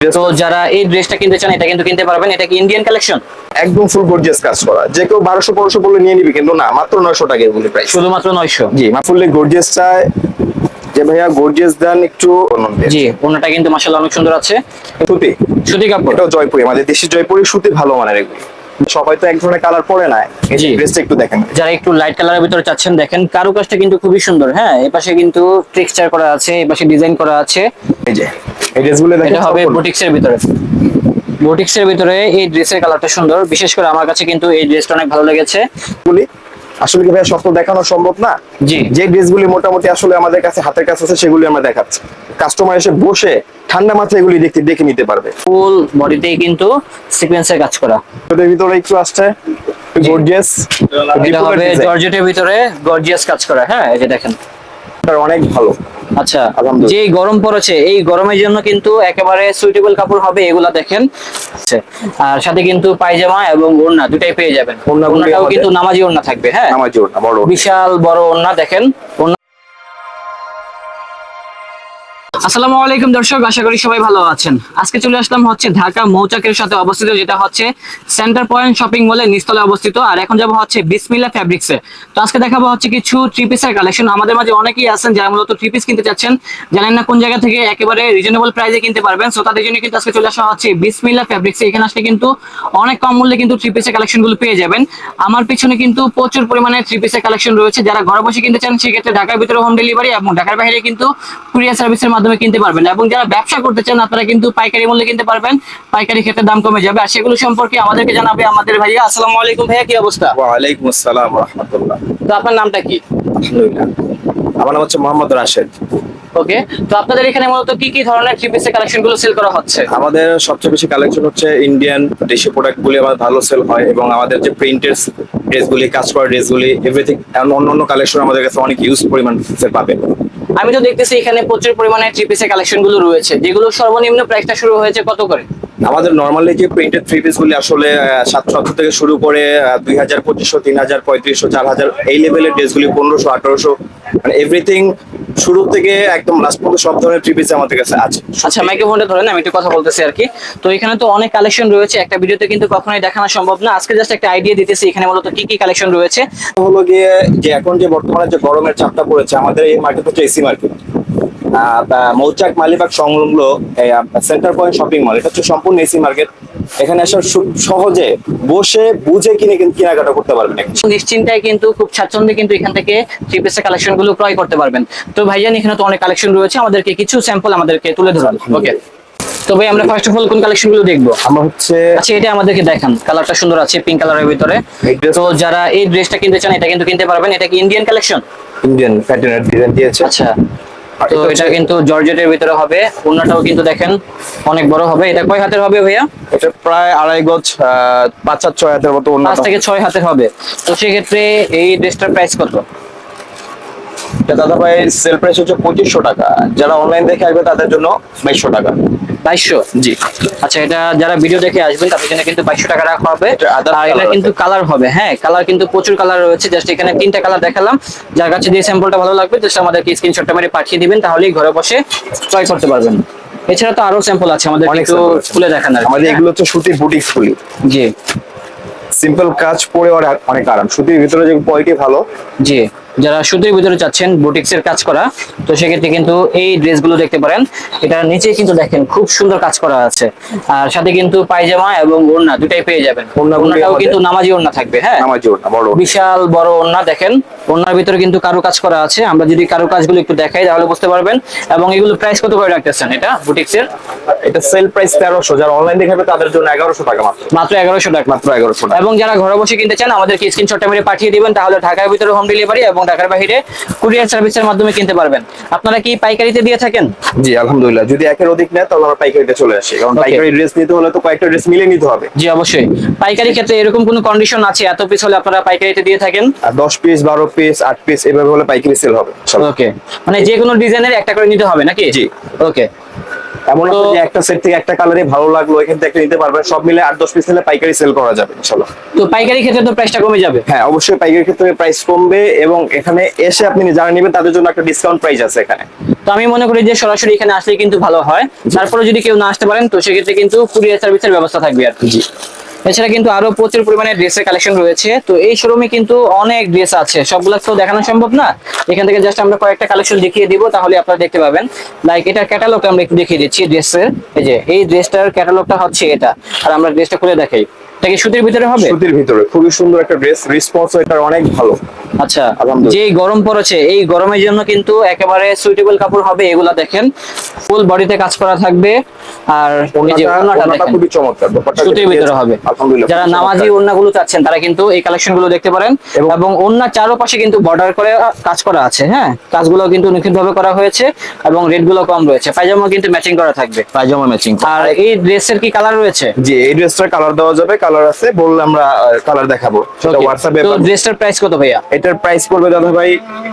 তো যারা এই ড্রেসটা কিনতে চান এটা কিন্তু কিনতে পারবেন। এটা কি ইন্ডিয়ান কালেকশন একদম ফুল গর্জিয়াস কাজ করা। যে কেউ বারোশো পনেরোশো বলে নিয়ে নিবি কিন্তু না মাত্র নয়শো টাকা এগুলি প্রাইস শুধুমাত্র নয়শো? জি ফুললি গর্জিয়াস চায় যে ভাইয়া গর্জিয়াস দেন একটু জি ওনাটা কিন্তু মাসাল্লাহ অনেক সুন্দর আছে। সুতি। সুতি কাপড়? এটাও জয়পুরি আমাদের দেশের জয়পুরি সুতি ভালো মানের এগুলি। সবাই তো এক ধরনের কালার পরে না। এই ড্রেসটা একটু দেখেন। যারা একটু লাইট কালারের ভিতরে চাচ্ছেন দেখেন কারুকাজটা কিন্তু খুবই সুন্দর। হ্যাঁ এপাশে কিন্তু টেক্সচার করা আছে এপাশে ডিজাইন করা আছে। এই যে এই ড্রেসগুলো দেখেন এটা হবে। বুটিক্সের ভিতরে। বুটিক্সের ভিতরে এই ড্রেসের কালারটা সুন্দর। বিশেষ করে আমার কাছে কিন্তু এই ড্রেসটা অনেক ভালো লেগেছে। গুলি আসলে কি ভাইয়া সব দেখানো সম্ভব না? জি। যে ড্রেসগুলি মোটামুটি আসলে আমাদের কাছে হাতের কাছে আছে সেগুলি আমরা দেখাচ্ছি। কাস্টমার এসে বসে ঠান্ডা মাথায় এগুলি দেখতে দেখে নিতে পারবে। ফুল বডিতেই কিন্তু সিকোয়েন্সের কাজ করা। ওদের ভিতরে একটু আসছে গর্জিয়াস এটা হবে জর্জেটের ভিতরে গর্জিয়াস কাজ করা। হ্যাঁ এই যে দেখেন। অনেক ভালো। আচ্ছা। যে গরম পড়েছে এই গরমের জন্য কিন্তু একেবারে সুইটেবল কাপড় হবে এগুলা দেখেন। আচ্ছা, আর সাথে কিন্তু পায়জামা এবং ওড়না দুটাই পেয়ে যাবেন। ওড়নাটাও কিন্তু নামাজি ওড়না থাকবে হ্যাঁ? আমার ওড়না বড় বিশাল বড় ওড়না দেখেন। আসসালামু আলাইকুম দর্শক, আশা করি সবাই ভালো আছেন। আজকে চলে আসলাম হচ্ছে ঢাকা মৌচাকের সাথে অবস্থিত, যেটা হচ্ছে সেন্টার পয়েন্ট শপিং মলের নিচতলায় অবস্থিত, আর এখন যাব হচ্ছে বিসমিল্লা ফ্যাব্রিক্সে তো আজকে দেখাবো হচ্ছে কিছু থ্রি পিসের কালেকশন আমাদের মাঝে অনেকেই আছেন যারা মূলত থ্রি পিস কিনতে চাচ্ছেন। জানেন না কোন জায়গা থেকে একেবারে রিজনেবল প্রাইসে কিনতে পারবেন। সো তাদের জন্য কিন্তু আজকে চলে আসা হচ্ছে বিসমিল্লা ফ্যাব্রিক্সে এখানে আসলে কিন্তু অনেক কম মূল্যে কিন্তু থ্রি পিসের কালেকশনগুলো পেয়ে যাবেন। আমার পিছনে কিন্তু প্রচুর পরিমাণে থ্রি পিসের কালেকশন রয়েছে। যারা ঘরে বসে কিনতে চান, সেক্ষেত্রে ঢাকার ভিতরে হোম ডেলিভারি এবং ঢাকার বাইরে কিন্তু কুরিয়ার সার্ভিসের মাধ্যমে কিনতে পারবেন এবং যারা ব্যবসা করতে চান আপনারা কিন্তু পাইকারি মূল্যে কিনতে পারবেন। পাইকারি ক্ষেত্রে দাম কমে যাবে। আর সেগুলো সম্পর্কে আমাদেরকে জানাবে আমাদের ভাইয়া। আসসালামু আলাইকুম ভাইয়া কি অবস্থা? ওয়ালাইকুম আসসালাম রহমতুল্লাহ। তো আপনার নামটা কি? আলহামদুলিল্লাহ। আমার নাম হচ্ছে মোহাম্মদ রাশেদ। ওকে তো আপনাদের এখানে মূলত কি কি ধরনের থ্রি পিসের কালেকশনগুলো সেল করা হচ্ছে? আমাদের সবচেয়ে বেশি কালেকশন হচ্ছে ইন্ডিয়ান দেশি প্রোডাক্ট গুলি আমাদের ভালো সেল হয় এবং আমাদের যে প্রিন্টেড ড্রেসগুলি কাজ করা ড্রেসগুলি এভরিথিং অন্য অন্য কালেকশন আমাদের কাছে অনেক ইউজ পরিমাণ পাবে। আমি তো দেখতেছি এখানে প্রচুর পরিমাণে থ্রি পিসের কালেকশনগুলো রয়েছে। যেগুলো সর্বনিম্ন প্রাইসটা শুরু হয়েছে কত করে? আমাদের নর্মালি যে প্রিন্টেড থ্রি পিস গুলি আসলে সাতশো আটশো থেকে শুরু করে দুই হাজার পঁচিশশো তিন হাজার পঁয়ত্রিশশো চার হাজার এই লেভেলের ড্রেসগুলি পনেরোশো আঠারোশো মানে এভরিথিং শুরু থেকে একদম লাস্ট পর্যন্ত সব ধরনের থ্রি পিস আমাদের কাছে আছে। আচ্ছা মাইক্রোফোনটা ধরেন আমি একটু কথা বলতেছি আর কি। তো এখানে তো অনেক কালেকশন রয়েছে একটা ভিডিওতে কিন্তু কখনোই দেখানো সম্ভব না। আজকে জাস্ট একটা আইডিয়া দিতেছি এখানে মূলত কি কি কালেকশন রয়েছে? হলো গিয়ে যে এখন যে বর্তমানে যে গরমের চাপটা পড়েছে আমাদের এই মার্কেট হচ্ছে এসি মার্কেট মৌচাক মালিবাগ সংলগ্ন সেন্টার পয়েন্ট শপিং মল এটা হচ্ছে সম্পূর্ণ এসি মার্কেট এখানে এসে সু- সহজে বসে বুঝে কিনে কিন- কেনাকাটা করতে পারবেন নিশ্চিন্তায় কিন্তু খুব স্বাচ্ছন্দ্যে কিন্তু এখান থেকে থ্রি পিসের কালেকশনগুলো ক্রয় করতে পারবেন। তো ভাইজান এখানে তো অনেক কালেকশন রয়েছে আমাদেরকে কিছু স্যাম্পল আমাদেরকে তুলে ধরান। ওকে তো ভাই আমরা ফার্স্ট অফ অল কোন কালেকশনগুলো দেখব? আমরা হচ্ছে আচ্ছা এটা আমাদেরকে দেখান। কালারটা সুন্দর আছে পিঙ্ক কালারের ভিতরে। তো যারা এই ড্রেসটা কিনতে চান এটা কিন্তু কিনতে পারবেন। এটা কি ইন্ডিয়ান কালেকশন ইন্ডিয়ান প্যাটার্নের ডিজাইন দিয়েছে। আচ্ছা। তো এটা এটা কিন্তু জর্জেটের ভিতরে হবে। ওন্নাটাও কিন্তু দেখেন অনেক বড় হবে। এটা কয় হাতের হবে ভাইয়া? এটা প্রায় আড়াই গজ পাঁচ চার ছয় হাতের মতো পাঁচ থেকে ছয় হাতের হবে। তো সেক্ষেত্রে এই ড্রেসটার প্রাইস কত? দাদা ভাই সেল প্রাইস হচ্ছে পঁচিশশো টাকা। যারা অনলাইন দেখে আসবে তাদের জন্য বাইশশো টাকা। বাইশশো? জি। আচ্ছা এটা যারা ভিডিও দেখে আসবেন তাদের জন্য কিন্তু বাইশশো টাকা রাখা হবে। আর এটা কিন্তু কালার হবে হ্যাঁ কালার কিন্তু প্রচুর কালার রয়েছে। জাস্ট এখানে তিনটা কালার দেখালাম। যার কাছে যে স্যাম্পলটা ভালো লাগবে জাস্ট আমাদেরকে স্ক্রিনশটটা মেরে পাঠিয়ে দিবেন তাহলেই ঘরে বসে ট্রাই করতে পারবেন। এছাড়া তো আরও স্যাম্পল আছে আমাদের আছে। খুলে দেখান আমাদের এগুলো হচ্ছে সুতির বুটিক্স গুলি জি। সিম্পল কাজ পরে অনেক আরাম। সুতির ভিতরে যে কোয়ালিটি ভালো জি। যারা সুতির ভিতরে চাচ্ছেন বুটিক্স এর কাজ করা তো সেক্ষেত্রে কিন্তু এই ড্রেসগুলো দেখতে পারেন। এটা নিচে কিন্তু দেখেন খুব সুন্দর কাজ করা আছে। আর সাথে কিন্তু পায়জামা এবং ওড়না দুটাই পেয়ে যাবেন। ওড়নাটাও কিন্তু নামাজি ওড়না থাকবে হ্যাঁ? বড় বিশাল বড় ওড়না দেখেন। ওড়নার ভিতরে কিন্তু কারু কাজ করা আছে। আমরা যদি কারু কাজগুলো একটু দেখাই তাহলে বুঝতে পারবেন। এবং এগুলো প্রাইস কত করে রাখতেছেন এটা বুটিক্স এর এটা সেল প্রাইস তেরোশো। যারা অনলাইন দেখাবে তাদের জন্য এগারোশো টাকা মাত্র। মাত্র এগারোশো টাকা। মাত্র এগারোশো টাকা। এবং যারা ঘরে বসে কিনতে চান আমাদেরকে স্ক্রিনশটটা মেরে পাঠিয়ে দিবেন। তাহলে ঢাকার ভিতরে হোম ডেলিভারি এবং ঢাকার বাইরে কুরিয়ার সার্ভিসের মাধ্যমে কিনতে পারবেন। আপনারা কি পাইকারিতে দিয়ে থাকেন? জি আলহামদুলিল্লাহ। যদি একের অধিক নেয় তাহলে আমরা পাইকারিতে চলে আসি। কারণ পাইকারি ড্রেস নিতে হলে তো কয়েকটা ড্রেস মিলে নিতে হবে। জি অবশ্যই। পাইকারি ক্ষেত্রে এরকম কোনো কন্ডিশন আছে? এত পিস হলে আপনারা পাইকারিতে দিয়ে থাকেন? আর দশ পিস বারো পিস আট পিস এভাবে হলে পাইকারি সেল হবে। ওকে মানে যে কোনো ডিজাইনের একটা করে নিতে হবে নাকি? জি। ওকে এমন যে একটা সেট থেকে একটা কালারে ভালো লাগল এখান থেকে নিতে পারবেন। সব মিলে 8 10 পিস নিলে পাইকারি সেল করা যাবে ইনশাআল্লাহ। তো পাইকারি ক্ষেত্রে তো প্রাইসটা কমে যাবে? হ্যাঁ অবশ্যই পাইকারি ক্ষেত্রে প্রাইস কমবে এবং এখানে এসে আপনি যারা নেবেন তাদের জন্য একটা ডিসকাউন্ট প্রাইস আছে এখানে। তো আমি মনে করি যে সরাসরি এখানে আসলে কিন্তু ভালো হয়। তারপরে যদি কেউ না আসতে পারেন তো সেক্ষেত্রে কিন্তু কুরিয়ার সার্ভিসের ব্যবস্থা থাকবে আর কি। এছাড়া কিন্তু আরও প্রচুর পরিমাণে ড্রেসের কালেকশন রয়েছে। তো এই শোরুমে কিন্তু অনেক ড্রেস আছে। সবগুলো তো দেখানো সম্ভব না। এখান থেকে জাস্ট আমরা কয়েকটা কালেকশন দেখিয়ে দিব, তাহলে আপনারা দেখতে পাবেন। লাইক এটা ক্যাটালগটা আমরা একটু দেখিয়ে দিচ্ছি ড্রেসের। এই যে, এই ড্রেসটার ক্যাটালগটা হচ্ছে এটা। আর আমরা ড্রেসটা খুলে দেখাই। এটা সুতির ভিতরে হবে? সুতির ভিতরে। খুবই সুন্দর একটা ড্রেস রেসপন্স এটার অনেক ভালো। আচ্ছা যে গরম পড়েছে এই গরমের জন্য কিন্তু একেবারে সুইটেবল কাপড় হবে এগুলা দেখেন। ফুল বডিতে কাজ করা থাকবে আর খুবই চমৎকার সুতির ভিতরে হবে। আলহামদুলিল্লাহ যারা নামাজি। ওড়নাগুলো চাচ্ছেন তারা কিন্তু এই কালেকশনগুলো দেখতে পারেন। এবং- ওড়নার চারপাশে কিন্তু বর্ডার করে কাজ করা আছে হ্যাঁ? কাজগুলো কিন্তু নিখুঁত ভাবে করা হয়েছে এবং রেটগুলো কম রয়েছে। পায়জামা কিন্তু ম্যাচিং করা থাকবে। পায়জামা ম্যাচিং আর এই ড্রেসের কি কালার রয়েছে? জি এই ড্রেসটার কালার দেওয়া যাবে কালার আছে বললে আমরা কালার দেখাবো. হোয়াটসঅ্যাপে তো ড্রেসটার প্রাইস কত ভাইয়া? এটার প্রাইস পড়বে দাদা ভাই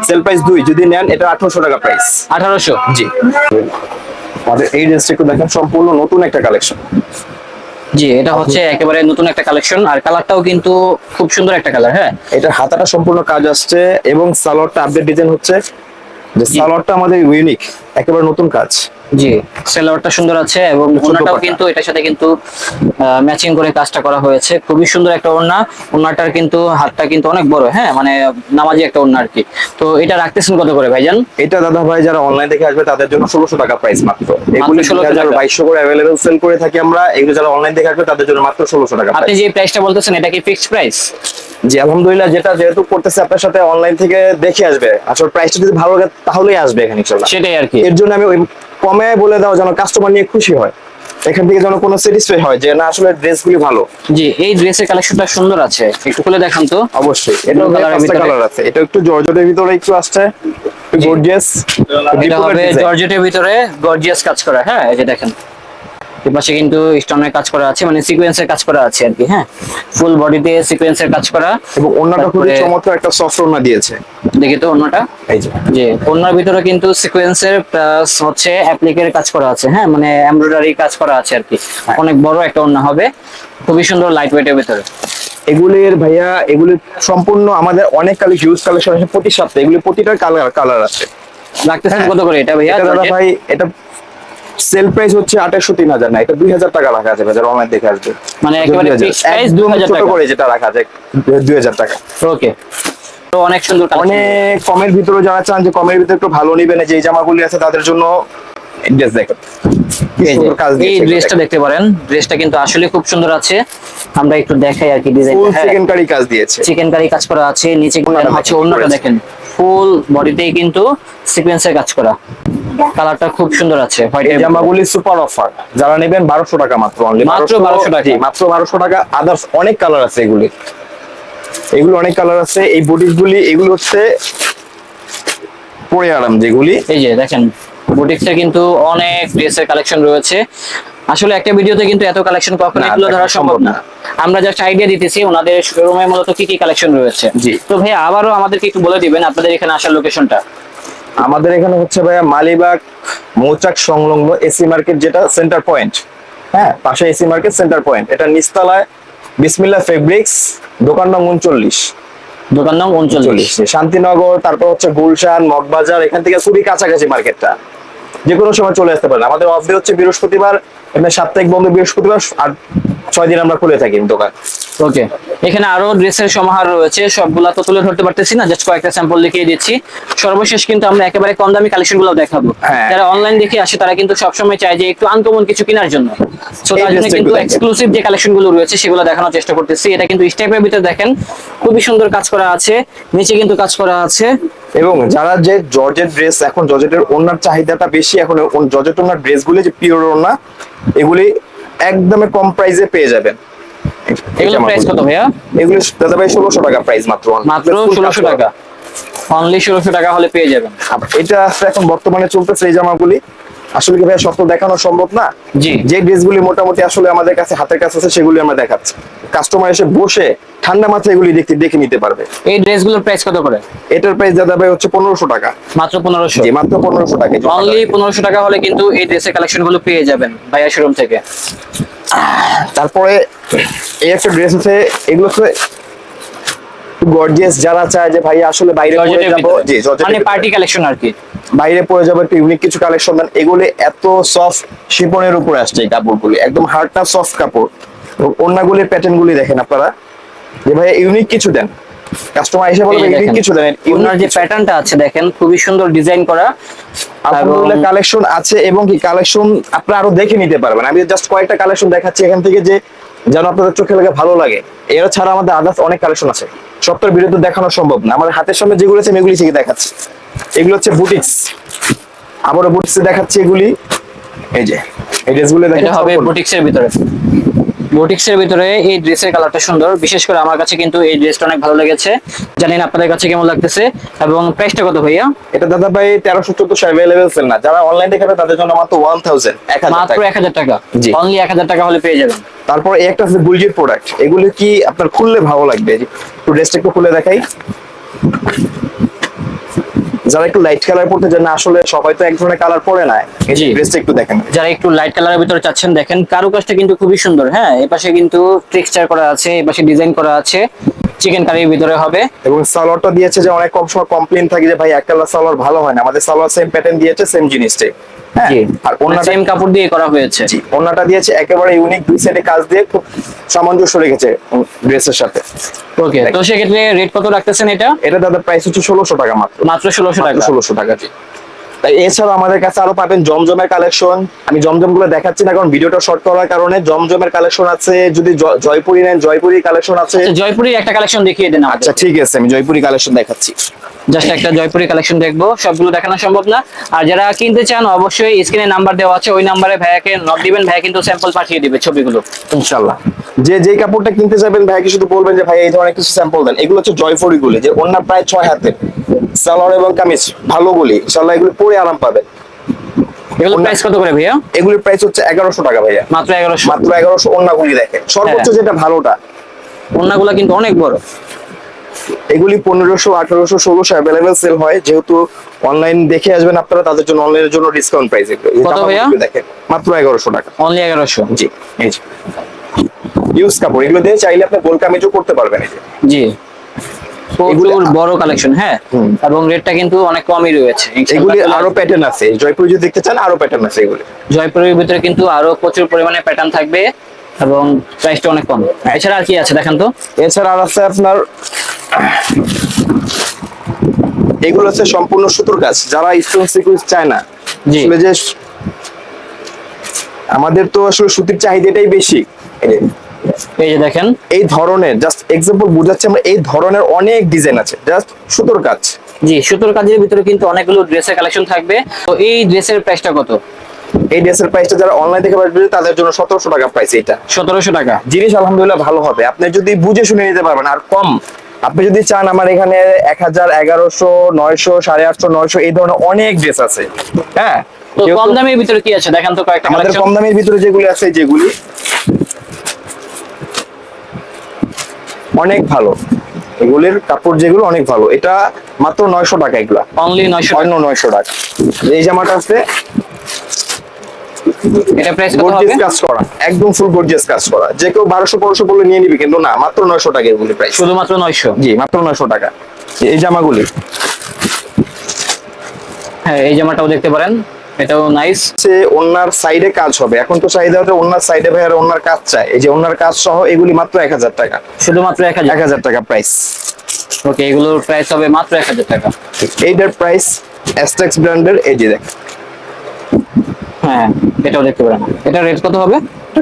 সেল প্রাইস দুই যদি নেন এটা আঠারোশো টাকা প্রাইস আঠারোশো? জি। আমাদের এই ড্রেসটা একটু দেখেন সম্পূর্ণ নতুন একটা কালেকশন জি এটা হচ্ছে একেবারে নতুন একটা কালেকশন আর কালারটাও কিন্তু খুব সুন্দর একটা কালার হ্যাঁ? এটার হাতাটা সম্পূর্ণ কাজ আসছে এবং সালোয়ারটা আপডেট ডিজাইন হচ্ছে। যে সালোয়ারটা আমাদের ইউনিক একেবারে নতুন কাজ। জি সেলোয়ারটা সুন্দর আছে এবং পাটা। কিন্তু এটার সাথে কিন্তু ম্যাচিং করে কাজটা করা হয়েছে। খুবই সুন্দর একটা ওড়না। ওড়নাটার কিন্তু হাতটা কিন্তু অনেক বড় হ্যাঁ? মানে নামাজি একটা ওড়না আর কি তো এটা রাখতেছেন কত করে ভাইজান? এটা দাদা ভাই যারা অনলাইন থেকে আসবে তাদের জন্য ষোলোশো টাকা প্রাইস মাত্র। এগুলি 1600 হাজার। বাইশশো করে অ্যাভেলেবেল সেল করে থাকি আমরা এগুলো যারা অনলাইন থেকে আসবে তাদের জন্য মাত্র ষোলোশো টাকা আপনি। যে প্রাইসটা বলতেছেন এটা কি ফিক্সড প্রাইস জি আলহামদুলিল্লাহ যেটা যেহেতু করতেছে আপনার সাথে অনলাইন থেকে দেখে আসবে। আসলে প্রাইসটা যদি ভালো লাগে তাহলেই আসবে এখানে সেটাই আর কি এর জন্য আমি ওই কমে বলে দাও যেন কাস্টমার নিয়ে খুশি হয়। এখান থেকে যেন কোনো স্যাটিসফাই হয় যে না আসলে ড্রেসগুলি ভালো। জি এই ড্রেসের কালেকশনটা সুন্দর আছে। একটু খুলে দেখান তো। অবশ্যই। এটা কালার আছে। কালার আছে। এটা একটু জর্জটের ভিতরে একটু আসছে। গর্জিয়াস এটা হবে জর্জেটের ভিতরে গর্জিয়াস কাজ করা। হ্যাঁ এই যে দেখেন। এর পাশে কিন্তু স্টোনের কাজ করা আছে মানে সিকোয়েন্সের কাজ করা আছে আর কি হ্যাঁ? ফুল বডিতে সিকোয়েন্সের কাজ করা। এবং অন্যটা খুবই চমৎকার একটা সফট ওড়না দিয়েছে। দেখি তো অন্যটা। এই যে। ওনার ভিতরে কিন্তু সিকোয়েন্সের প্লাস হচ্ছে অ্যাপ্লিকের কাজ করা আছে হ্যাঁ? মানে এমব্রয়ডারি কাজ করা আছে আর কি। অনেক বড় একটা ওন্না হবে। খুবই সুন্দর লাইট ওয়েটের ভিতরে। এগুলির ভাইয়া এগুলি সম্পূর্ণ আমাদের অনেক কালি হিউজ কালেকশন আছে প্রতি সপ্তাহে এগুলি প্রতিটার কালার কালার আছে। রাখতেছেন কত করে এটা ভাইয়া? ভাই এটা সেল প্রাইস হচ্ছে আঠাশশো তিন হাজার না এটা দুই হাজার টাকা রাখা যাবে যারা অনলাইন দেখে আসবে। মানে একেবারে 2000 একদম 2000 ছোট টাকা। করে যেটা রাখা দুই হাজার টাকা। ওকে তো অনেক সুন্দর অনেক কমের ভিতরে যারা চান যে কমের ভিতরে একটু ভালো নিবেন যে জামাগুলি আছে তাদের জন্য ড্রেস দেখেন। এই ড্রেসটা দেখতে পারেন। ড্রেসটা কিন্তু আসলে খুব সুন্দর আছে। আমরা একটু দেখাই আর কি ডিজাইন চিকেন কারি কাজ দিয়েছে। চিকেন কারি কাজ করা আছে নিচে হচ্ছে অন্যটা দেখেন। ফুল বডিতেই কিন্তু সিকোয়েন্সের কাজ করা। কালারটা খুব সুন্দর আছে এই জামাগুলি সুপার অফার। যারা নেবেন 1200 টাকা মাত্র অনলি মাত্র 1200 টাকা। মাত্র 1200 টাকা। আদার্স অনেক কালার আছে এগুলি। এগুলো অনেক কালার আছে। এই বডিগুলি এগুলো হচ্ছে পরে আরাম যেগুলি। এই যে দেখেন বুটিক্সের কিন্তু অনেক ড্রেসের কালেকশন রয়েছে। আসলে একটা ভিডিওতে কিন্তু এত কালেকশন কখনো না, এগুলো ধরা সম্ভব না। আমরা জাস্ট আইডিয়া দিতেছি ওনাদের শোরুমে মূলত কি কি কালেকশন রয়েছে। তো ভাই আবারও আমাদেরকে একটু বলে দিবেন আপনাদের এখানে আসার লোকেশনটা আমাদের এখানে হচ্ছে ভাইয়া মালিবাগ মৌচাক সংলগ্ন এসি মার্কেট যেটা সেন্টার পয়েন্ট হ্যাঁ পাশে এসি মার্কেট সেন্টার পয়েন্ট এটা নিস্তালায় বিসমিল্লা ফেব্রিক্স দোকান নং উনচল্লিশ। দোকান নাম উনচল্লিশ শান্তিনগর তারপর হচ্ছে গুলশান মগবাজার এখান থেকে খুবই কাছাকাছি মার্কেটটা। যে কোনো সময় চলে আসতে পারেন। আমাদের অফ ডে হচ্ছে বৃহস্পতিবার এখানে সাপ্তাহিক বন্ধ বৃহস্পতিবার, আর ছয় দিন আমরা খুলে থাকি দোকান। ওকে। এখানে আরও ড্রেসের সমাহার রয়েছে সবগুলা তো তুলে ধরতে পারতেছি না জাস্ট কয়েকটা স্যাম্পল দেখিয়ে দিচ্ছি। সর্বশেষ কিন্তু আমরা একেবারে কম দামি কালেকশনগুলো দেখাবো। হ্যাঁ। যারা অনলাইন দেখে আসে তারা কিন্তু সবসময় চায় যে একটু আনকমন কিছু কেনার জন্য। তো তার জন্য কিন্তু এক্সক্লুসিভ যে কালেকশনগুলো রয়েছে সেগুলো দেখানোর চেষ্টা করতেছি। এটা কিন্তু স্টেপের ভিতরে দেখেন খুবই সুন্দর কাজ করা আছে নিচে কিন্তু কাজ করা আছে। এবং যারা যে জর্জেট ড্রেস এখন জর্জেটের ওনার চাহিদাটা বেশি এখন জর্জেট ওনার ড্রেসগুলি যে পিওর ওনা এগুলি একদমে কম প্রাইসে পেয়ে যাবেন। এগুলো প্রাইস কত ভাইয়া? এগুলো দাদা ভাই 1600 টাকা প্রাইস মাত্র মাত্র 1600 টাকা। অনলি 1600 টাকা হলে পেয়ে যাবেন। এটা এখন বর্তমানে চলতেছে এই জামাগুলি। আসলে কি ভাই সব তো দেখানো সম্ভব না? জি। যে ড্রেসগুলি মোটামুটি আসলে আমাদের কাছে হাতের কাছে আছে সেগুলি আমরা দেখাচ্ছি। কাস্টমার এসে বসে ঠান্ডা মাথায় এগুলি দেখতে দেখে নিতে পারবে। এই ড্রেসগুলোর প্রাইস কত করে? এটার প্রাইস দাদা ভাই হচ্ছে পনেরোশো টাকা। মাত্র পনেরোশো? জি মাত্র পনেরোশো টাকা অনলি পনেরোশো টাকা হলে কিন্তু এই ড্রেসের কালেকশনগুলো পেয়ে যাবেন ভাইয়া শোরুম থেকে। তারপরে এই একটা ড্রেস আছে এগুলো হচ্ছে গর্জিয়াস যারা চায় যে ভাই আসলে বাইরে পরে জর্জেটের যাব জি মানে পার্টি কালেকশন আর কি। বাইরে পরে যাব একটু ইউনিক কিছু কালেকশন দেন এগুলি এত সফট শিপনের উপরে আসছে এই কাপড়গুলি। একদম সফট কাপড়। এবং অন্যগুলির প্যাটার্ন গুলি দেখেন আপনারা। যে ভাই ইউনিক কিছু দেন। কাস্টমার এসে বলবে ইউনিক কিছু দেন ওনার যে প্যাটার্নটা আছে দেখেন খুবই সুন্দর ডিজাইন করা। আলহামদুলিল্লাহ কালেকশন আছে এবং কি কালেকশন আপনারা আরও দেখে নিতে পারবেন। আমি জাস্ট কয়েকটা কালেকশন দেখাচ্ছি এখান থেকে যে যেন আপনাদের চোখে লাগে ভালো লাগে। এরা ছাড়া আমাদের আদার্স অনেক কালেকশন আছে। সবটার বিরুদ্ধে দেখানো সম্ভব না। আমার হাতের সামনে যেগুলো আছে আমি এগুলি থেকে দেখাচ্ছি। এগুলো হচ্ছে বুটিক্স আবারও বুটিক্সে দেখাচ্ছি এগুলি। এই যে এই ড্রেসগুলো দেখা এটা হবে বুটিক্সের ভিতরে। বুটিক্সের ভিতরে এই ড্রেসের কালারটা সুন্দর। বিশেষ করে আমার কাছে কিন্তু এই ড্রেসটা অনেক ভালো লেগেছে। জানেন আপনাদের কাছে কেমন লাগতেছে এবং প্রাইসটা কত ভাইয়া? এটা দাদা ভাই তেরোশো চোদ্দশো অ্যাভেলেবেল সেল না। যারা অনলাইন দেখাবে তাদের জন্য মাত্র ওয়ান থাউজেন্ড মাত্র এক হাজার টাকা? জি। অনলি এক হাজার টাকা হলে পেয়ে যাবেন। তারপর এই একটা আছে বুলজির প্রোডাক্ট এগুলো কি আপনার খুললে ভালো লাগবে? একটু ড্রেসটা একটু খুলে দেখাই। যারা একটু লাইট কালার পড়তে চান না আসলে সবাই তো এক ধরনের কালার পরে না। এই জি। ড্রেসটা একটু দেখেন। যারা একটু লাইট কালারের ভিতরে চাচ্ছেন দেখেন কারুকাজটা কিন্তু খুবই সুন্দর। হ্যাঁ এপাশে কিন্তু টেক্সচার করা আছে এপাশে ডিজাইন করা আছে। চিকেন কারির ভিতরে হবে। এবং সালোয়ারটা দিয়েছে যে অনেক কম সময় কমপ্লেন থাকে যে ভাই এক কালার সালোয়ার ভালো হয় না। আমাদের সালোয়ার সেম প্যাটার্ন দিয়েছে সেম জিনিসটাই হ্যাঁ? আর অন্যটা সেম কাপড় দিয়ে করা হয়েছে। জি অন্যটা দিয়েছে একেবারে ইউনিক দুই সাইডে কাজ দিয়ে খুব সামঞ্জস্য রেখেছে ড্রেসের সাথে। ওকে তো সেক্ষেত্রে রেট কত রাখতেছেন এটা? এটা দাদা প্রাইস হচ্ছে ষোলোশো টাকা মাত্র। মাত্র ষোলোশো টাকা। ষোলোশো টাকা জি। এছাড়া আমাদের কাছে আরও পাবেন জমজমের কালেকশন। আমি জমজমগুলো দেখাচ্ছি না কারণ ভিডিওটা শর্ট করার কারণে জমজমের কালেকশন আছে যদি জয়পুরি নেন জয়পুরি কালেকশন আছে। আচ্ছা, জয়পুরের একটা কালেকশন দেখিয়ে দেন আচ্ছা ঠিক আছে আমি জয়পুরি কালেকশন দেখাচ্ছি। জাস্ট একটা জয়পুরি কালেকশন দেখব সবগুলো দেখানো সম্ভব না। আর যারা কিনতে চান অবশ্যই স্ক্রিনে নাম্বার দেওয়া আছে ওই নাম্বারে ভাইয়াকে নক দিবেন ভাইয়া কিন্তু স্যাম্পল পাঠিয়ে দিবে ছবিগুলো। ইনশাল্লাহ যে যে কাপড়টা কিনতে যাবেন ভাইকে শুধু বলবেন যে ভাই এই ধরনের কিছু স্যাম্পল দেন। এগুলো হচ্ছে জয়পুরি গুলো যে অন্য প্রায় ছয় হাতে সালোয়ার এবং কামিজ ভালো গুলি ইনশাল্লাহ এগুলো পরে আরাম পাবেন এগুলো অন্য- প্রাইস কত করে ভাইয়া? এগুলির প্রাইস হচ্ছে এগারোশো টাকা ভাইয়া। মাত্র এগারোশো। মাত্র এগারোশো দেখেন। সর্বোচ্চ হ্যাঁ। যেটা ভালোটা। অন্যগুলো কিন্তু অনেক বড়। এগুলি পনেরোশো আঠারোশো ষোলোশো অ্যাভেলেবেল সেল হয়। যেহেতু অনলাইন দেখে আসবেন আপনারা তাদের জন্য অনলাইনের জন্য ডিসকাউন্ট প্রাইস এগুলো। কত ভাইয়া? দেখেন। মাত্র এগারোশো টাকা। অনলি এগারোশো। জি ইউজ কাপড় এগুলো দিয়ে চাইলে আপনি গোল কামিজও করতে পারবেন জি। প্রচুর বড় কালেকশন হ্যাঁ? এবং রেটটা কিন্তু অনেক কমই রয়েছে এগুলি আরও প্যাটার্ন আছে। জয়পুর যদি দেখতে চান আরও প্যাটার্ন আছে এগুলি। জয়পুরের ভিতরে কিন্তু আরও প্রচুর পরিমাণে প্যাটার্ন থাকবে এবং প্রাইসটা অনেক কম। এছাড়া আর কি আছে দেখেন তো। এছাড়া আর আছে আপনার এগুলো হচ্ছে সম্পূর্ণ সুতোর কাজ। যারা স্টোন সিকুয়েন্স চায় না জি। যে আমাদের তো আসলে সুতির চাহিদাটাই বেশি। এই যে, দেখেন। এই ধরনের জাস্ট এক্সাম্পল বোঝাচ্ছে আমরা এই ধরনের অনেক ডিজাইন আছে জাস্ট সুতোর কাজ। জি সুতোর কাজের ভিতরে কিন্তু অনেকগুলো ড্রেসের কালেকশন থাকবে। তো এই ড্রেসের প্রাইসটা কত? এই ড্রেসের প্রাইসটা যারা অনলাইন থেকে পারবে তাদের জন্য সতেরোশো টাকা প্রাইস এটা সতেরোশো টাকা। জিনিস আলহামদুলিল্লাহ ভালো হবে। আপনি যদি বুঝে শুনে নিতে পারবেন আর কম। আপনি যদি চান আমার এখানে এক হাজার এগারোশো নয়শো সাড়ে আটশো নয়শো এই ধরনের অনেক ড্রেস আছে। হ্যাঁ? তো কম দামের ভিতরে কি আছে? দেখেন তো কয়েকটা আমাদের কম দামের ভিতরে যেগুলি আছে যেগুলি অনেক ভালো। এগুলির কাপড় যেগুলো অনেক ভালো। এটা মাত্র নয়শো টাকা এগুলা। অনলি নয়শো অন্য নয়শো টাকা। এই জামাটা আছে। এটা প্রাইস কত হবে? কাজ করা। একদম ফুল গর্জিয়াস কাজ করা। যে কেউ বলে নিয়ে নিবি কিন্তু না মাত্র নয়শো টাকা এগুলি প্রাইস শুধুমাত্র নয়শো? জি মাত্র নয়শো টাকা। এই জামাগুলি। হ্যাঁ এই জামাটাও দেখতে পারেন। এটাও নাইস হচ্ছে ওনার সাইডে কাজ হবে। এখন তো চাহিদা হচ্ছে ওনার সাইডে ভাই আর ওনার কাজ চায় এই যে ওনার কাজ সহ এগুলি মাত্র এক হাজার টাকা। শুধুমাত্র এক হাজার। এক হাজার টাকা প্রাইস ওকে এগুলোর প্রাইস হবে মাত্র এক হাজার টাকা। এইটার প্রাইস অ্যাস্টেক্স ব্র্যান্ডের এই যে দেখ হ্যাঁ এটাও দেখতে পারেন। এটা রেট কত হবে?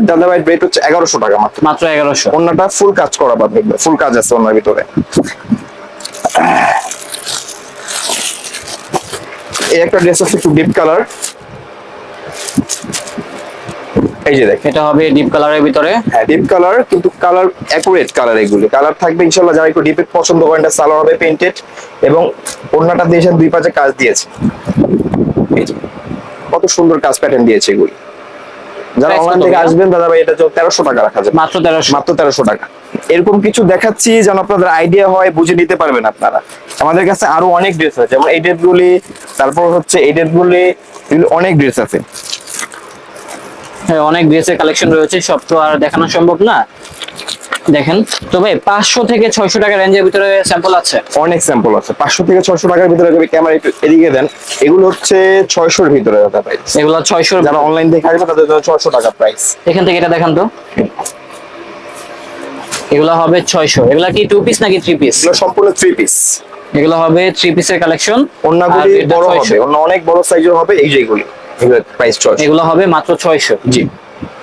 দাদা ভাই রেট হচ্ছে এগারোশো টাকা মাত্র। মাত্র এগারোশো। অন্যটা ফুল কাজ করা পাবে ফুল কাজ আছে ওনার ভিতরে। এই একটা ড্রেস আছে একটু ডিপ কালার এই যে এটা হবে ডিপ কালারের ভিতরে। হ্যাঁ ডিপ কালার কিন্তু কালার অ্যাকুরেট কালার এগুলি। কালার থাকবে ইনশাল্লাহ যারা একটু ডিপে পছন্দ করেন এটা সালোয়ার হবে পেইন্টেড এবং ওড়নাটা দিয়েছেন দুই পাশে কাজ দিয়েছে। এই যে কত সুন্দর কাজ প্যাটার্ন দিয়েছে এগুলি। যারা অনলাইন থেকে আসবেন দাদা ভাই এটা তেরোশো টাকা রাখা যাবে। মাত্র তেরোশো। মাত্র তেরোশো টাকা। এরকম কিছু দেখাচ্ছি যেন আপনাদের আইডিয়া হয় বুঝে নিতে পারবেন আপনারা। আমাদের কাছে আরও অনেক ড্রেস আছে যেমন এই ড্রেস গুলি তারপর হচ্ছে এই ড্রেস গুলি অনেক ড্রেস আছে। হ্যাঁ অনেক ড্রেসের কালেকশন রয়েছে সব তো আর দেখানো সম্ভব না। দেখেন তো ভাই পাঁচশো থেকে ছয়শো টাকা রেঞ্জের ভিতরে স্যাম্পল আছে? অনেক স্যাম্পল আছে পাঁচশো থেকে ছয়শো টাকার ভিতরে যদি ক্যামেরা একটু এদিকে দেন এগুলো হচ্ছে ছয়শোর ভিতরে দাদা প্রাইস এগুলো ছয়শো যারা অনলাইন দেখে আসবে তাদের জন্য ছয়শো টাকা প্রাইস এখান থেকে এটা দেখান তো। এগুলো হবে ছয়শো। এগুলা কি টু পিস নাকি থ্রি পিস এগুলো সম্পূর্ণ থ্রি পিস এগুলো হবে থ্রি পিসের কালেকশন অন্যগুলি বড় হবে। অন্য অনেক বড় সাইজের হবে এই যে এগুলি। এগুলো প্রাইস ছয়শো এগুলো হবে মাত্র ছয়শো। জি।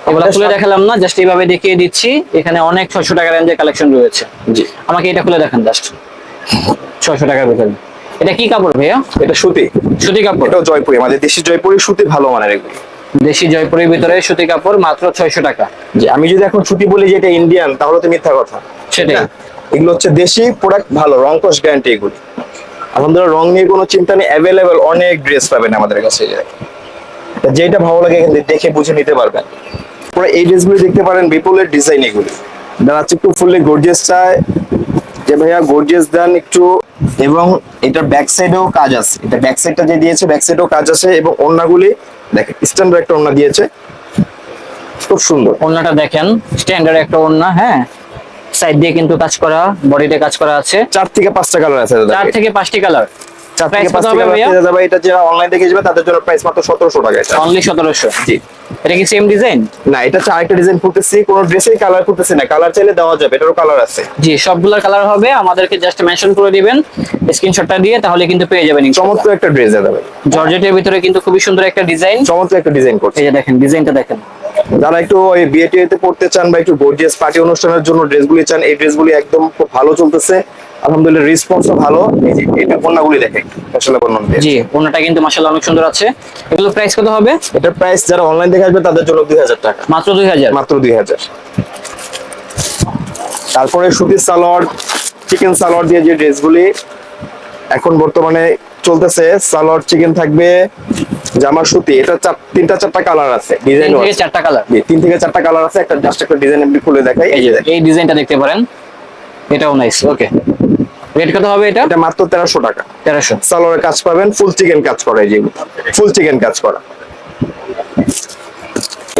এগুলো খুলে দেখালাম না জাস্ট এইভাবে দেখিয়ে দিচ্ছি। এখানে অনেক ছয়শো টাকা রেঞ্জের কালেকশন রয়েছে। জি। আমাকে এটা খুলে দেখান জাস্ট ছয়শো টাকার ভিতরে। এটা কি কাপড় ভাইয়া? এটা সুতি। সুতি কাপড়। এটা জয়পুরি। আমাদের দেশি জয়পুরি সুতি ভালো মানের এগুলি। দেশি জয়পুরের ভিতরে সুতি কাপড় মাত্র ছয়শো টাকা। যে আমি যদি এখন ছুটি বলি যে এটা ইন্ডিয়ান তাহলে তো মিথ্যা কথা। সেটাই। এগুলো হচ্ছে দেশি প্রোডাক্ট ভালো রং কস গ্যারান্টি এগুলি। আলহামদুলিল্লাহ রং নিয়ে কোনো চিন্তা নেই অ্যাভেলেবেল অনেক ড্রেস পাবেন আমাদের কাছে যেটা ভালো লাগে এখান থেকে দেখে বুঝে নিতে পারবেন। পরে এই ড্রেসগুলো দেখতে পারেন বিপুলের ডিজাইন এগুলি। যারা একটু ফুললি গর্জিয়াস চায় যে ভাইয়া গর্জিয়াস দেন একটু এবং এটার ব্যাক সাইডেও কাজ আছে। এটা ব্যাক সাইডটা যে দিয়েছে ব্যাক সাইডেও কাজ আছে এবং ওন্নাগুলি দেখেন স্ট্যান্ডার্ড একটা ওড়না দিয়েছে। খুব সুন্দর। ওড়নাটা দেখেন স্ট্যান্ডার্ড একটা ওড়না হ্যাঁ? সাইড দিয়ে কিন্তু কাজ করা বডিতে কাজ করা আছে। চার থেকে পাঁচটা কালার আছে চার থেকে পাঁচটি কালার চার থেকে এটা যারা অনলাইন দেখে যাবে তাদের জন্য প্রাইস মাত্র সতেরোশো টাকা এটা। অনলি সতেরোশো জি। এটা কি সেম ডিজাইন না এটা হচ্ছে আরেকটা ডিজাইন করতেছি কোনো ড্রেসেই কালার করতেছি না কালার চাইলে দেওয়া যাবে এটারও কালার আছে। জি সবগুলোর কালার হবে আমাদেরকে জাস্ট মেনশন করে দিবেন স্ক্রিনশটটা দিয়ে তাহলে কিন্তু পেয়ে যাবেন চমৎকার একটা ড্রেস জর্জেটের ভিতরে কিন্তু খুবই সুন্দর একটা ডিজাইন চমৎকার একটা ডিজাইন করছে। এই যে দেখেন ডিজাইনটা দেখেন। যারা একটু ওই পড়তে চান বা একটু গর্জিয়াস পার্টি অনুষ্ঠানের জন্য ড্রেসগুলি চান এই ড্রেসগুলি একদম খুব ভালো চলতেছে। আলহামদুলিল্লাহ রেসপন্সও ভালো। এই যে এটা কন্যাগুলি দেখেন আসলে বর্ণন দিয়ে জি ওনাটা কিন্তু মাশাআল্লাহ অনেক সুন্দর আছে। এগুলো প্রাইস কত হবে? এটার প্রাইস যারা অনলাইন দেখে আসবে তাদের জন্য দুই হাজার টাকা। মাত্র দুই হাজার? মাত্র দুই হাজার। তারপরে সুতির সালোয়ার চিকেন সালোয়ার দিয়ে যে ড্রেসগুলি এখন বর্তমানে চলতেছে সালোয়ার চিকেন থাকবে জামা সুতি এটা চার তিনটা চারটা কালার আছে ডিজাইন থেকে চারটা কালার তিন থেকে চারটা কালার আছে একটা জাস্ট একটা ডিজাইন এমনি খুলে দেখাই এই যে। এই ডিজাইনটা দেখতে পারেন। এটাও নাইস ওকে রেট কত হবে এটা? এটা মাত্র তেরোশো টাকা। তেরোশো। সালোয়ারের কাজ পাবেন ফুল চিকেন কাজ করা এই যে ফুল চিকেন কাজ করা।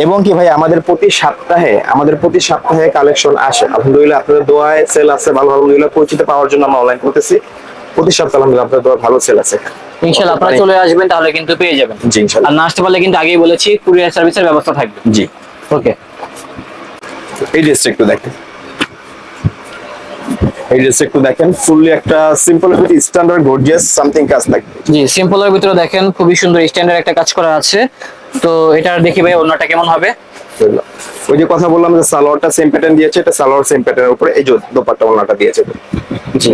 এবং কি ভাই আমাদের প্রতি সপ্তাহে আমাদের প্রতি সপ্তাহে কালেকশন আসে। আলহামদুলিল্লাহ আপনাদের দোয়ায় সেল আছে ভালো আলহামদুলিল্লাহ পরিচিত পাওয়ার জন্য আমরা অনলাইন করতেছি। প্রতি সপ্তাহে আলহামদুলিল্লাহ আপনাদের দোয়া ভালো সেল আছে। ইনশাআল্লাহ আপনারা চলে আসবেন তাহলে কিন্তু পেয়ে যাবেন। জি ইনশাল্লাহ আর না আসতে পারলে কিন্তু আগেই বলেছি কুরিয়ার সার্ভিসের ব্যবস্থা থাকবে। জি। ওকে এই ড্রেসটা একটু দেখেন। এই ড্রেসটা একটু দেখেন ফুললি একটা সিম্পল স্ট্যান্ডার্ড গর্জিয়াস সামথিং কাজ জি সিম্পলের ভিতরে দেখেন খুবই সুন্দর স্ট্যান্ডার্ড একটা কাজ করা আছে। তো এটা দেখি ভাই অন্যটা কেমন হবে? ওই যে কথা বললাম যে সালোয়ারটা সেম প্যাটার্ন দিয়েছে এটা সালোয়ার সেম প্যাটার্নের উপরে এই যে দোপাট্টা ওনাটা দিয়েছে। জি।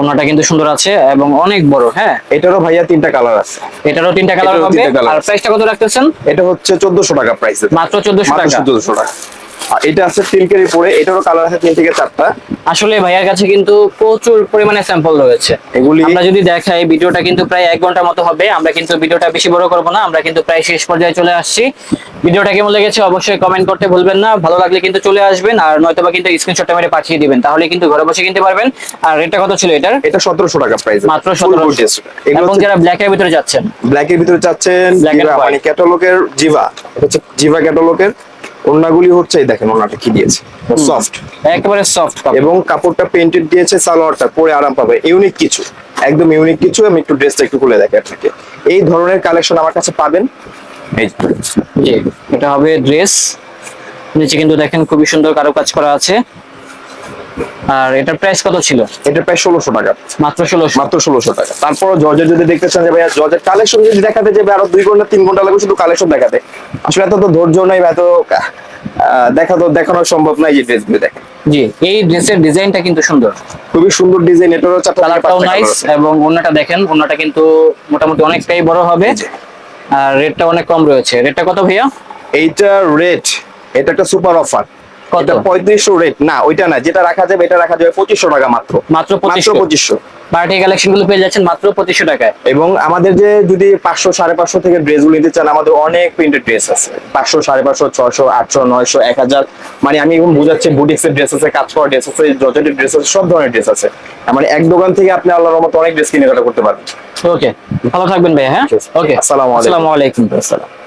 অন্যটা কিন্তু সুন্দর আছে এবং অনেক বড় হ্যাঁ? এটারও ভাইয়া তিনটা কালার আছে। এটারও তিনটা কালার হবে। আর প্রাইসটা কত রাখতেছেন? এটা হচ্ছে চোদ্দশো টাকা প্রাইস মাত্র চোদ্দশো টাকা। চোদ্দশো টাকা। আর এটা আছে সিল্কের উপরে এটারও কালার আছে তিন থেকে চারটা। আসলে ভাইয়ার কাছে কিন্তু প্রচুর পরিমাণে স্যাম্পল রয়েছে। এগুলি আমরা যদি দেখাই ভিডিওটা কিন্তু প্রায় এক ঘণ্টার মতো হবে। আমরা কিন্তু ভিডিওটা বেশি বড় করব না আমরা কিন্তু প্রায় শেষ পর্যায়ে চলে আসছি। ভিডিওটা কেমন লেগেছে অবশ্যই কমেন্ট করতে ভুলবেন না। ভালো লাগলে কিন্তু চলে আসবেন আর নয়তোবা কিন্তু স্ক্রিনশটটা মেরে পাঠিয়ে দিবেন। তাহলে কিন্তু ঘরে বসে কিনতে পারবেন। আর রেটটা কত ছিল এটার? এটা সতেরোশো টাকা প্রাইস মাত্র সতেরো এগুলো এবং যারা ব্ল্যাক এর ভিতরে যাচ্ছেন। ব্ল্যাকের ভিতরে জিভা, মানে ক্যাটালগের জিভা এটা হচ্ছে জিভা ক্যাটালগের ওন্নাগুলি হচ্ছে এই দেখেন ওন্নাটা কি দিয়েছে। সফট একেবারে সফট এবং কাপড়টা পেন্টেড দিয়েছে সালোয়ারটা পরে আরাম পাবে। ইউনিক কিছু। একদম ইউনিক কিছু। আমি একটু ড্রেসটা একটু খুলে দেখি আপনাকে। এই ধরনের কালেকশন আমার কাছে পাবেন। এটা হবে ড্রেস নিচে কিন্তু দেখেন খুবই সুন্দর কারও কাজ করা আছে। আর এটার প্রাইস কত ছিল? এটা প্রায় ষোলোশো টাকা। মাত্র ষোলোশো। মাত্র ষোলোশো টাকা। তারপর জর্জের যদি দেখতে চান যে ভাইয়া জর্জের কালেকশন যদি দেখাতে যাবে আরও দুই ঘণ্টা তিন ঘণ্টা লাগবে শুধু কালেকশন দেখাতে। আসলে এত তো ধৈর্য নাই বা এত দেখা তো দেখানো সম্ভব নয় যে ড্রেসগুলো দেখে। জি এই ড্রেসের ডিজাইনটা কিন্তু সুন্দর। খুবই সুন্দর ডিজাইন এটারও কালারটাও নাইস এবং অন্যটা দেখেন অন্যটা কিন্তু মোটামুটি অনেকটাই বড় হবে। আর রেটটা অনেক কম রয়েছে। রেটটা কত ভাইয়া? এইটা রেট এটা একটা সুপার অফার পঁয়ত্রিশশো রেট না ওইটা না যেটা রাখা যাবে এটা রাখা যাবে পঁচিশশো টাকা মাত্র। মাত্র মাত্র 2500 পঁচিশশো। পার্টি কালেকশনগুলো পেয়ে যাচ্ছেন মাত্র পঁচিশশো টাকায়। এবং আমাদের যে যদি পাঁচশো সাড়ে পাঁচশো থেকে ড্রেসগুলো নিতে চান আমাদের অনেক প্রিন্টেড ড্রেস আছে। পাঁচশো সাড়ে পাঁচশো ছশো আটশো নয়শো এক হাজার। মানে আমি এখন বুঝাচ্ছি বুটিক্স এর ড্রেস আছে কাজ করা ড্রেস আছে জর্জেটের ড্রেস আছে সব ধরনের ড্রেস আছে। মানে এক দোকান থেকে আপনি আল্লাহর মতো অনেক ড্রেস কিনে কাটা করতে পারবেন। ওকে ভালো থাকবেন ভাই হ্যাঁ? ওকে। আসসালামু আলাইকুম। আসসালাম।